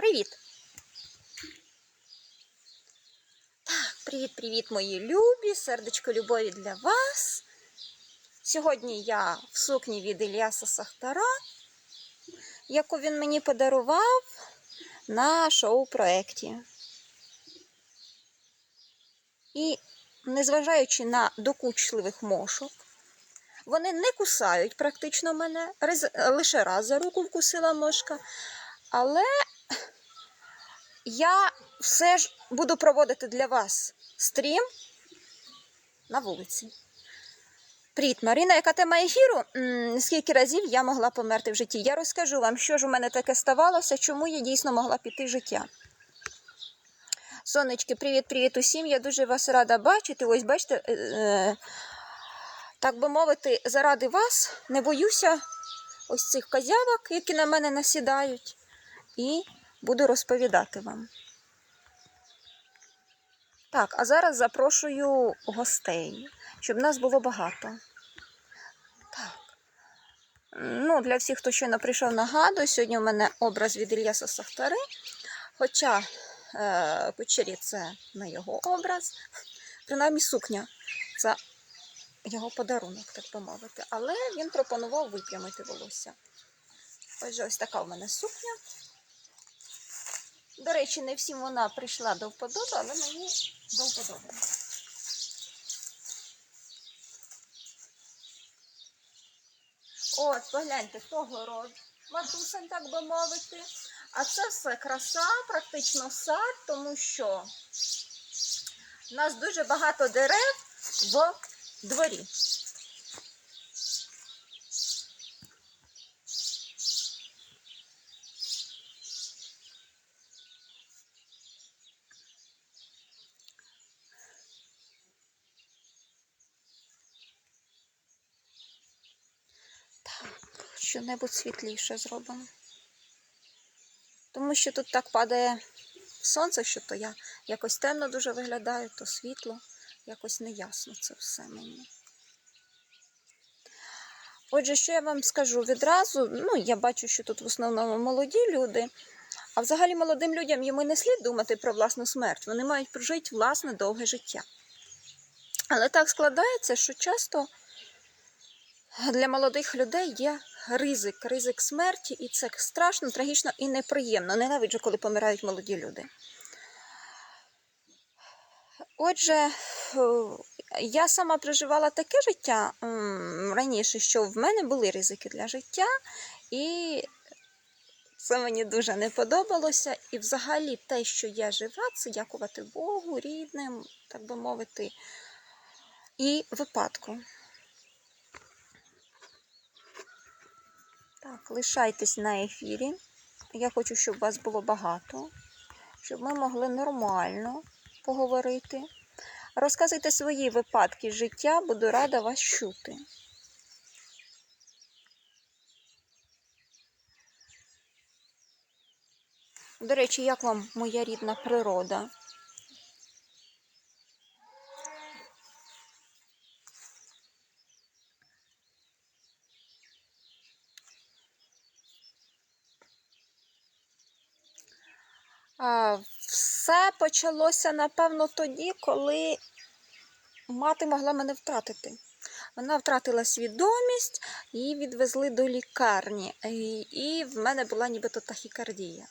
Привіт! Так, привіт-привіт, мої любі! Сердечко любові для вас. Сьогодні я в сукні від Ільяса Сахтара, яку він мені подарував на шоу-проєкті. І незважаючи на докучливих мошок, вони не кусають практично мене. Лише раз за руку вкусила мошка. Але я все ж буду проводити для вас стрім на вулиці. Привіт, Марина, яка тема ефіру? Скільки разів я могла померти в житті? Я розкажу вам, що ж у мене таке ставалося, чому я дійсно могла піти життя. Сонечки, привіт-привіт усім. Я дуже вас рада бачити. Ось бачите, е, е, так би мовити, заради вас не боюся ось цих козявок, які на мене насідають, і буду розповідати вам. Так, а зараз запрошую гостей, щоб нас було багато. Так. Ну, для всіх, хто щойно прийшов, нагадую, сьогодні у мене образ від Ільяса Сахтари. Хоча е, кучері це не його образ, принаймні сукня. Це його подарунок, так би мовити. Але він пропонував випрямити волосся. Отже, ось така в мене сукня. До речі, не всім вона прийшла до вподоби, але мені до вподоби. От, погляньте, того род. Матусень, так би мовити. А це все краса, практично сад, тому що у нас дуже багато дерев в дворі. Що-небудь світліше зробимо. Тому що тут так падає сонце, що то я якось темно дуже виглядаю, то світло, якось неясно це все мені. Отже, що я вам скажу відразу, ну, я бачу, що тут в основному молоді люди, а взагалі молодим людям йому не слід думати про власну смерть. Вони мають прожити власне довге життя. Але так складається, що часто для молодих людей є ризик, ризик смерті, і це страшно, трагічно і неприємно. Ненавиджу, коли помирають молоді люди. Отже, е, я сама проживала таке життя раніше, що в мене були ризики для життя, і це мені дуже не подобалося. І взагалі те, що я жива, це дякувати Богу, рідним, так би мовити, і випадку. Так, лишайтесь на ефірі. Я хочу, щоб вас було багато, щоб ми могли нормально поговорити. Розказуйте свої випадки життя, буду рада вас чути. До речі, як вам моя рідна природа? Все почалося, напевно, тоді, коли мати могла мене втратити. Вона втратила свідомість, її відвезли до лікарні, і, в мене була нібито тахікардія.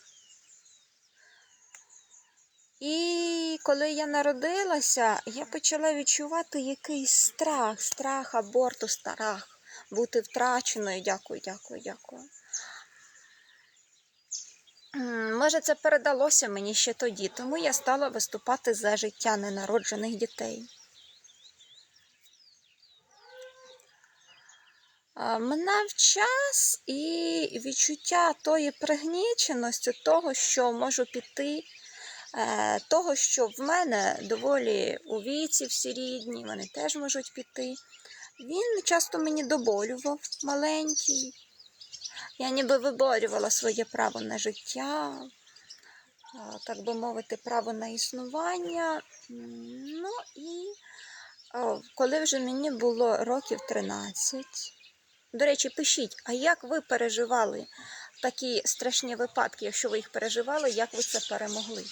І коли я народилася, я почала відчувати якийсь страх, страх аборту, страх бути втраченою. Дякую, дякую, дякую. Може, це передалося мені ще тоді, тому я стала виступати за життя ненароджених дітей. Минав час і відчуття тої пригніченості, того, що можу піти, е, того, що в мене доволі у віці всі рідні, вони теж можуть піти. Він часто мені доболював маленький. Я ніби виборювала своє право на життя, так би мовити, право на існування. Ну і коли вже мені було років 13, до речі, пишіть, а як ви переживали такі страшні випадки, якщо ви їх переживали, як ви це перемогли.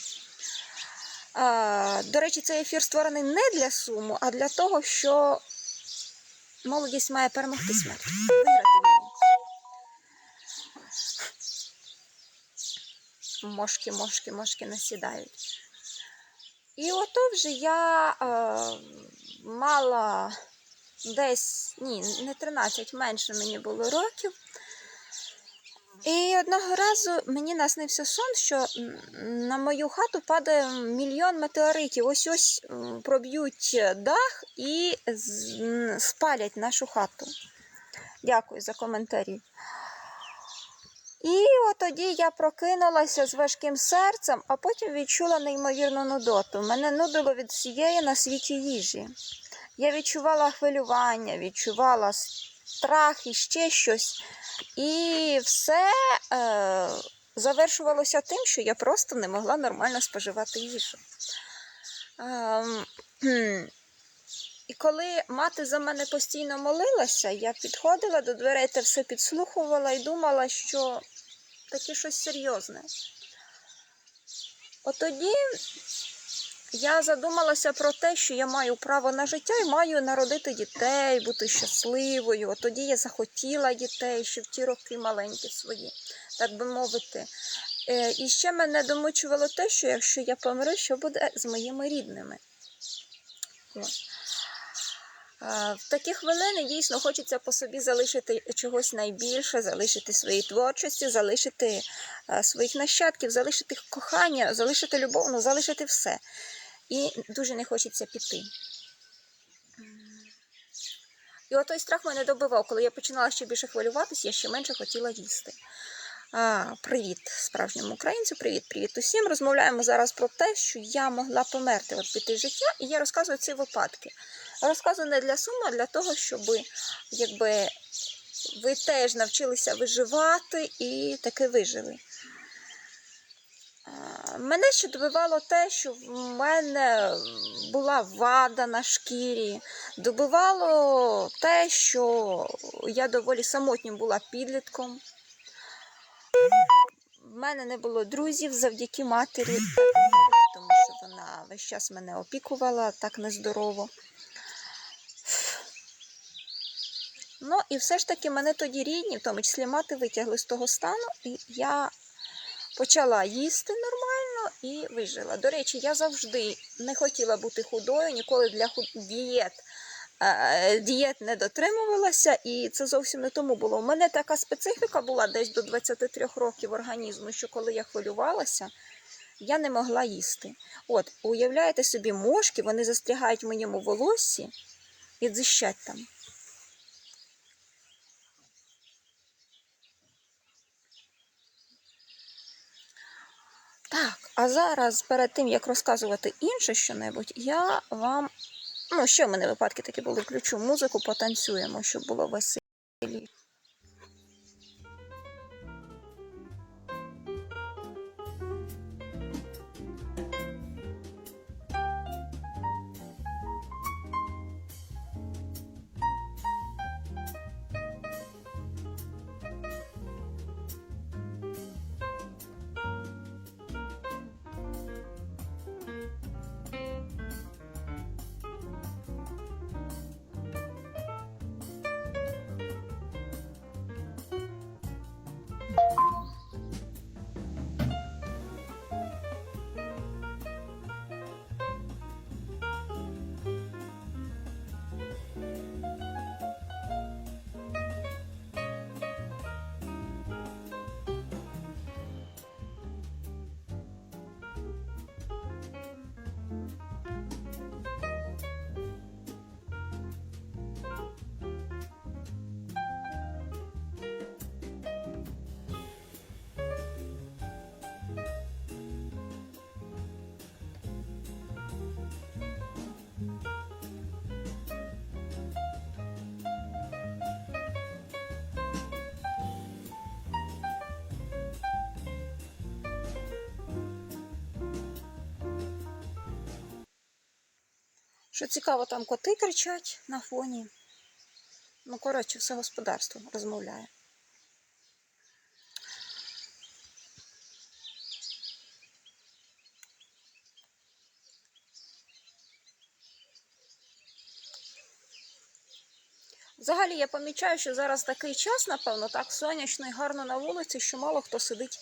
До речі, цей ефір створений не для суму, а для того, що молодість має перемогти смерть, виграти Мошки, мошки, мошки насідають. І ото вже я е, мала десь, ні, не 13, менше мені було років. І одного разу мені наснився сон, що на мою хату падає мільйон метеоритів. Ось ось проб'ють дах і спалять нашу хату. Дякую за коментарі. І от тоді я прокинулася з важким серцем, а потім відчула неймовірну нудоту. Мене нудило від всієї на світі їжі. Я відчувала хвилювання, відчувала страх і ще щось. І все е, завершувалося тим, що я просто не могла нормально споживати їжу. Кхм. І коли мати за мене постійно молилася, я підходила до дверей та все підслухувала і думала, що таке щось серйозне. От тоді я задумалася про те, що я маю право на життя і маю народити дітей, бути щасливою. От тоді я захотіла дітей ще в ті роки маленькі свої, так би мовити. Е, І ще мене домучувало те, що якщо я помру, що буде з моїми рідними. От. В такі хвилини дійсно хочеться по собі залишити чогось найбільше, залишити свої творчості, залишити своїх нащадків, залишити кохання, залишити любов, ну залишити все. І дуже не хочеться піти. І от той страх мене добивав, коли я починала ще більше хвилюватися, я ще менше хотіла їсти. А, привіт справжньому українцю, привіт, привіт усім. Розмовляємо зараз про те, що я могла померти, от піти життя, і я розказую ці випадки. Розказую не для суму, а для того, щоб якби, ви теж навчилися виживати і таки вижили. Мене ще добивало те, що в мене була вада на шкірі. Добивало те, що я доволі самотнім була підлітком. В мене не було друзів завдяки матері, тому що вона весь час мене опікувала так нездорово. Ну і все ж таки мене тоді рідні, в тому числі мати, витягли з того стану, і я почала їсти нормально і вижила. До речі, я завжди не хотіла бути худою, ніколи для худ... дієт, е, дієт не дотримувалася, і це зовсім не тому було. У мене така специфіка була десь до 23 років організму, що коли я хвилювалася, я не могла їсти. От, уявляєте собі, мошки, вони застрягають в моєму волоссі і дзищать там. Так, а зараз перед тим, як розказувати інше що-небудь, я вам. Ну, ще в мене випадки такі були, включу музику, потанцюємо, щоб було веселі. Що цікаво, там коти кричать на фоні. Ну, коротше, все господарство розмовляє. Взагалі я помічаю, що зараз такий час, напевно, так сонячно і гарно на вулиці, що мало хто сидить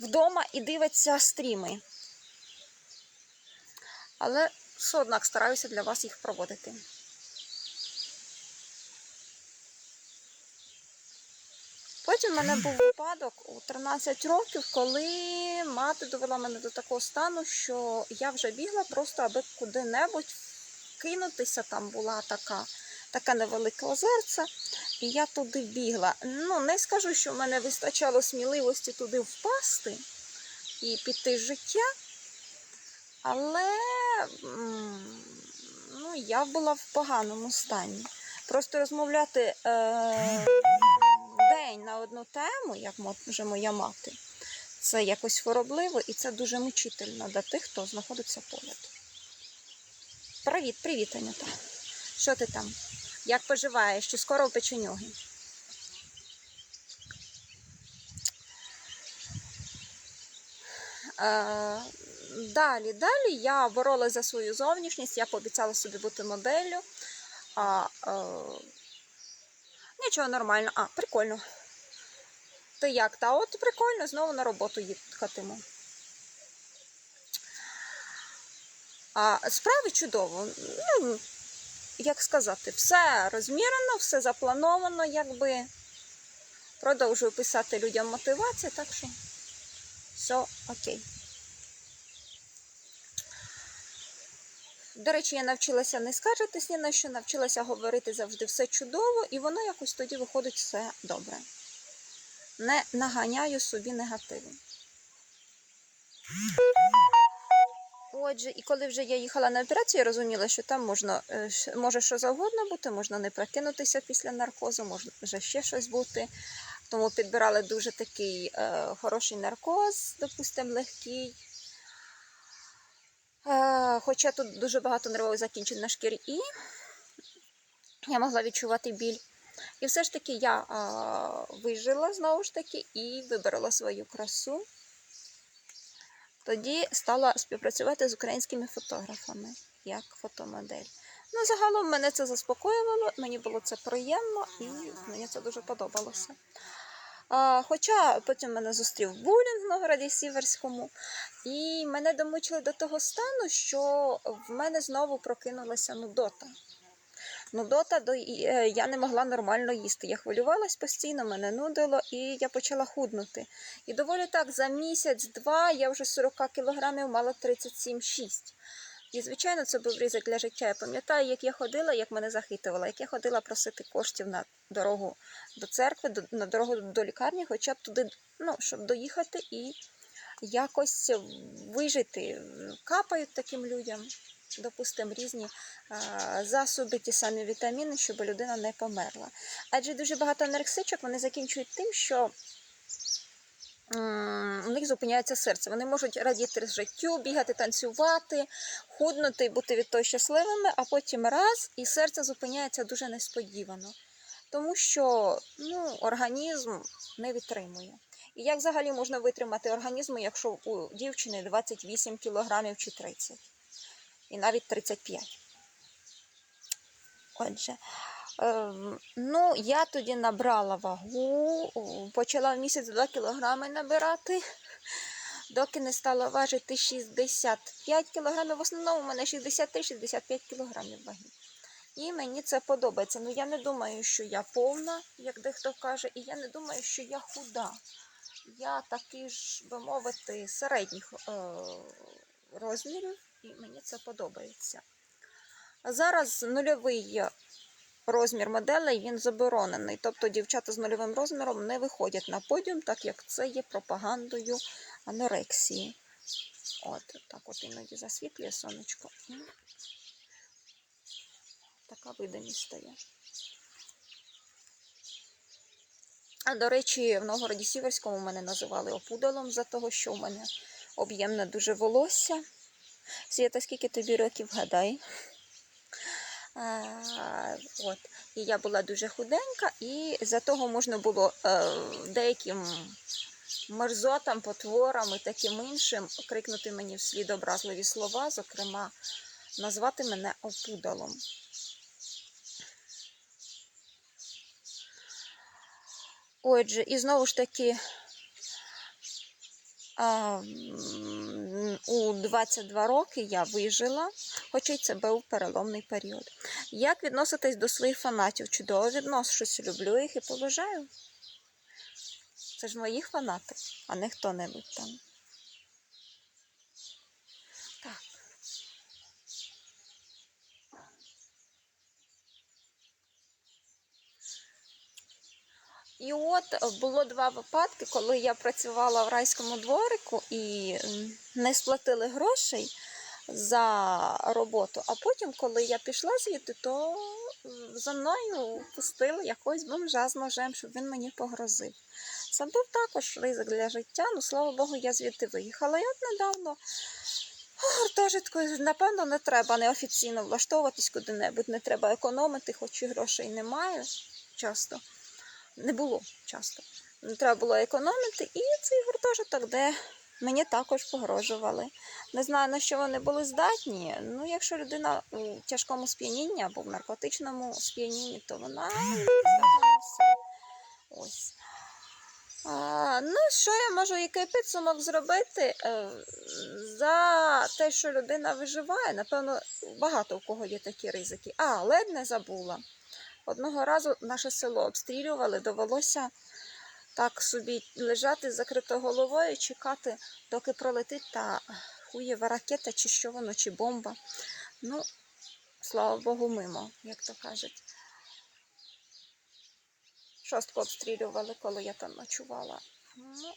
вдома і дивиться стріми. Але все однак стараюся для вас їх проводити. Потім в мене був випадок у 13 років, коли мати довела мене до такого стану, що я вже бігла просто аби куди-небудь кинутися. Там була така, таке невелике озерце, і я туди бігла. Ну, не скажу, що в мене вистачало сміливості туди впасти і піти з життя, але ну, я була в поганому стані. Просто розмовляти е, день на одну тему, як може моя мати, це якось хворобливо і це дуже мучительно для тих, хто знаходиться поряд. Привіт, привіт, Анюта. Що ти там? Як поживаєш? Чи скоро в печеньоги? Е, далі, далі я боролася за свою зовнішність, я пообіцяла собі бути моделлю. А, е, нічого нормально. А, прикольно. Ти як? Та от прикольно, знову на роботу їхатиму. А справи чудово. Ну, як сказати, все розмірено, все заплановано, якби. Продовжую писати людям мотивацію, так що все окей. До речі, я навчилася не скаржитись ні на що, навчилася говорити завжди все чудово, і воно якось тоді виходить все добре. Не наганяю собі негативу. Отже, і коли вже я їхала на операцію, я розуміла, що там можна, е, може що завгодно бути, можна не прокинутися після наркозу, може ще щось бути. Тому підбирали дуже такий е, хороший наркоз, допустимо, легкий. Хоча тут дуже багато нервових закінчень на шкірі, і я могла відчувати біль. І все ж таки я е, вижила знову ж таки і вибрала свою красу. Тоді стала співпрацювати з українськими фотографами як фотомодель. Ну, загалом мене це заспокоювало, мені було це приємно і мені це дуже подобалося. Хоча потім мене зустрів булінг в Новгороді Сіверському, і мене домучили до того стану, що в мене знову прокинулася нудота. Нудота до е, я не могла нормально їсти. Я хвилювалась постійно, мене нудило, і я почала худнути. І доволі так за місяць-два я вже 40 кілограмів мала 37,6. І, звичайно, це був ризик для життя. Я пам'ятаю, як я ходила, як мене захитувала, як я ходила просити коштів на дорогу до церкви, до, на дорогу до лікарні, хоча б туди, ну, щоб доїхати і якось вижити. Капають таким людям, допустимо, різні а, засоби, ті самі вітаміни, щоб людина не померла. Адже дуже багато анорексичок вони закінчують тим, що у них зупиняється серце. Вони можуть радіти життю, бігати, танцювати, худнути бути від того щасливими, а потім раз і серце зупиняється дуже несподівано. Тому що ну, організм не витримує. І як взагалі можна витримати організм, якщо у дівчини 28 кілограмів чи 30, і навіть 35. Отже, ну, я тоді набрала вагу, почала в місяць 2 кілограми набирати, доки не стала важити 65 кілограмів. В основному у мене 63-65 кілограмів ваги. І мені це подобається. Ну я не думаю, що я повна, як дехто каже, і я не думаю, що я худа. Я такий ж, би мовити, середніх е, розмірів, і мені це подобається. Зараз нульовий розмір моделей він заборонений. Тобто дівчата з нульовим розміром не виходять на подіум, так як це є пропагандою анорексії. От так от іноді засвітлює сонечко. Така видимість стає. А до речі, в Новгороді Сіверському мене називали опудалом за того, що в мене об'ємне дуже волосся. Свята, скільки тобі років гадай? От. І я була дуже худенька, і за того можна було е, деяким мерзотам, потворам і таким іншим крикнути мені вслід образливі слова, зокрема, назвати мене опудалом. Отже, і знову ж таки у 22 роки я вижила, хоча й це був переломний період. Як відноситись до своїх фанатів? Чудово відношусь, люблю їх і поважаю. Це ж моїх фанати, а не хто-небудь там. І от е, було два випадки, коли я працювала в райському дворику і не сплатили грошей за роботу. А потім, коли я пішла звідти, то за мною пустили якогось бомжа з ножем, щоб він мені погрозив. Це був також ризик для життя. Ну, слава Богу, я звідти виїхала. І от недавно гуртожитку, напевно, не треба неофіційно влаштовуватись куди-небудь, не треба економити, хоч і грошей немає часто. Не було часто. Треба було економити. І цей гуртожиток, де мені також погрожували. Не знаю, на що вони були здатні. Ну, якщо людина у тяжкому сп'янінні або в наркотичному сп'янінні, то вона здатна на все. Ось. А, ну, що я можу, який підсумок зробити? Е, За те, що людина виживає, напевно, багато у кого є такі ризики. А, ледь не забула. Одного разу наше село обстрілювали, довелося так собі лежати з закритою головою, чекати, доки пролетить та хуєва ракета, чи що воно, чи бомба. Ну, слава Богу, мимо, як то кажуть. Шостку обстрілювали, коли я там ночувала. Ну,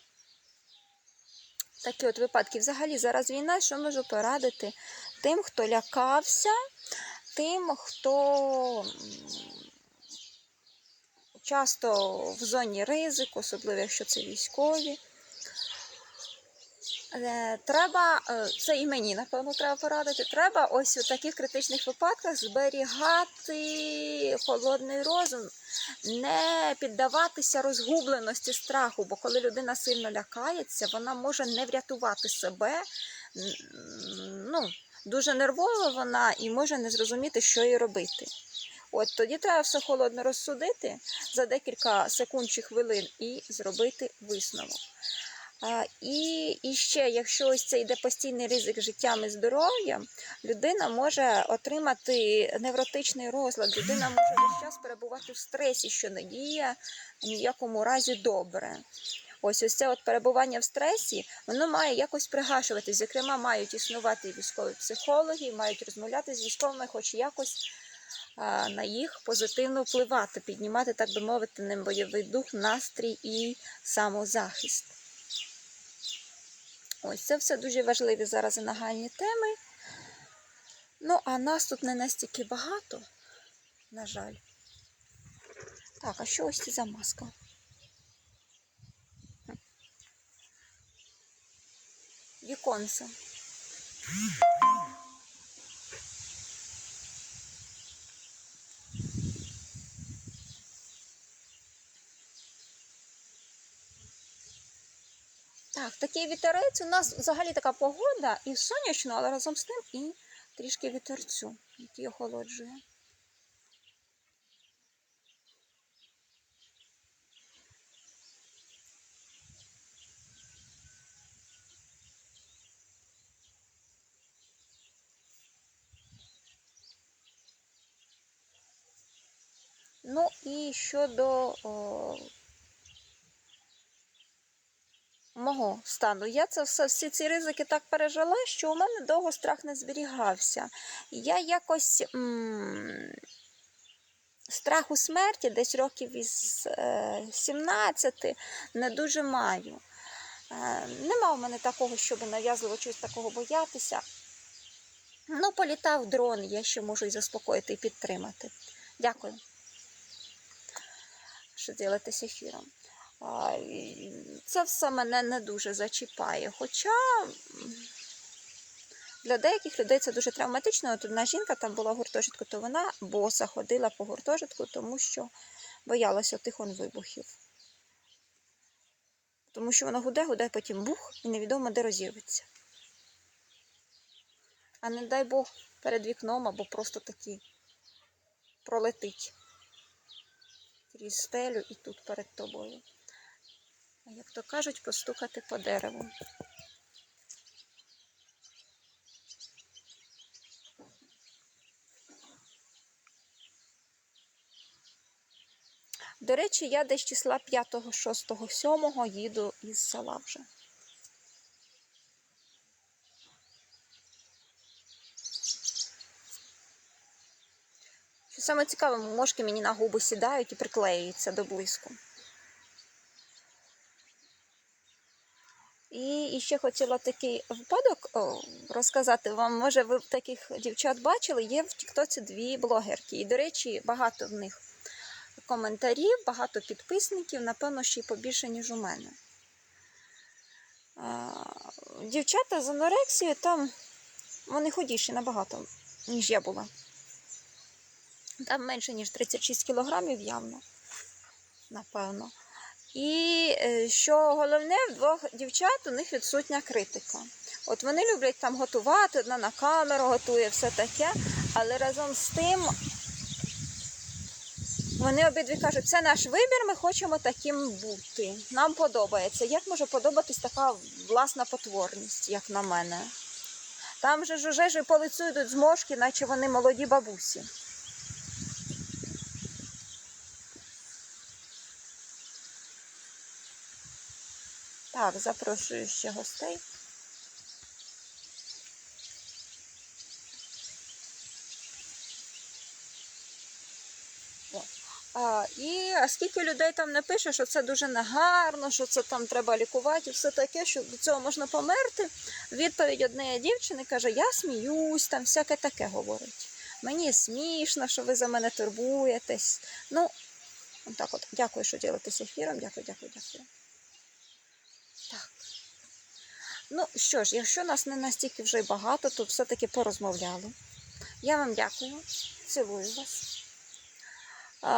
такі от випадки. Взагалі зараз війна, що можу порадити тим, хто лякався, тим, хто часто в зоні ризику, особливо якщо це військові. Е, Треба, е, це і мені, напевно, треба порадити. Треба ось у таких критичних випадках зберігати холодний розум, не піддаватися розгубленості страху, бо коли людина сильно лякається, вона може не врятувати себе. Ну, дуже нервова вона і може не зрозуміти, що їй робити. От тоді треба все холодно розсудити за декілька секунд чи хвилин і зробити висновок. А, і, і ще, якщо ось це йде постійний ризик життям і здоров'ям, людина може отримати невротичний розлад, людина може весь час перебувати в стресі, що не діє в ніякому разі добре. Ось ось це от перебування в стресі, воно має якось пригашуватись. Зокрема, мають існувати військові психологи, мають розмовляти з військовими, хоч якось на їх позитивно впливати, піднімати, так би мовити, ним бойовий дух, настрій і самозахист. Ось це все дуже важливі зараз нагальні теми. Ну, а нас тут не настільки багато, на жаль. Так, а що ось це за маска? Віконце. Так, такий вітерець. У нас взагалі така погода і сонячно, але разом з тим і трішки вітерцю, який охолоджує. Ну і щодо о, мого стану. Я це все, всі ці ризики так пережила, що у мене довго страх не зберігався. Я якось м- страху смерті, десь років із е, 17, не дуже маю. Е, нема в мене такого, щоб нав'язливо чогось такого боятися. Ну, політав дрон, я ще можу і заспокоїти і підтримати. Дякую, що ділитесь ефіром. Це все мене не дуже зачіпає. Хоча для деяких людей це дуже травматично. От одна жінка там була в гуртожитку, то вона боса ходила по гуртожитку, тому що боялася тих он вибухів. Тому що воно гуде, гуде, потім бух, і невідомо де розірветься. А не дай Бог перед вікном або просто таки пролетить крізь стелю і тут перед тобою. Як то кажуть, постукати по дереву. До речі, я десь числа 5, 6, 7 їду із села вже. Що саме цікаве, мошки мені на губи сідають і приклеюються до блиску. І, ще хотіла такий випадок розказати вам. Може, ви таких дівчат бачили? Є в Тіктоці дві блогерки. І, до речі, багато в них коментарів, багато підписників, напевно, ще й побільше, ніж у мене. Дівчата з анорексією там вони худіші набагато, ніж я була. Там менше, ніж 36 кілограмів явно, напевно. І е, що головне, в двох дівчат у них відсутня критика. От вони люблять там готувати, одна на камеру готує, все таке, але разом з тим вони обидві кажуть, це наш вибір, ми хочемо таким бути. Нам подобається. Як може подобатись така власна потворність, як на мене? Там же ж уже ж по лицю йдуть зморшки, наче вони молоді бабусі. Так, запрошую ще гостей. А, і а скільки людей там не пише, що це дуже негарно, що це там треба лікувати, і все таке, що до цього можна померти. Відповідь однієї дівчини каже: Я сміюсь, там всяке таке говорить. Мені смішно, що ви за мене турбуєтесь. Ну, так от, дякую, що ділитесь ефіром. Дякую, дякую, дякую. Так. Ну що ж, якщо нас не настільки вже й багато, то все-таки порозмовляли. Я вам дякую, цілую вас.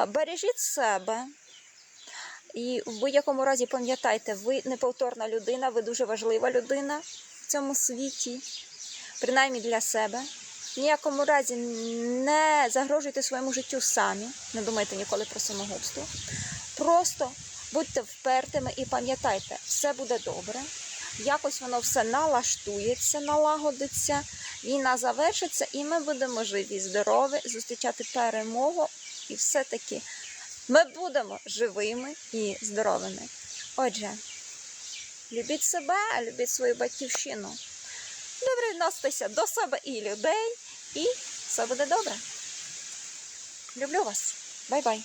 Бережіть себе. І в будь-якому разі пам'ятайте, ви неповторна людина, ви дуже важлива людина в цьому світі, принаймні для себе. В ніякому разі не загрожуйте своєму життю самі, не думайте ніколи про самогубство. Просто будьте впертими і пам'ятайте, все буде добре. Якось воно все налаштується, налагодиться, війна завершиться, і ми будемо живі, здорові, зустрічати перемогу. І все-таки ми будемо живими і здоровими. Отже, любіть себе, любіть свою батьківщину. Добре відноситеся до себе і людей, і все буде добре. Люблю вас. Бай-бай.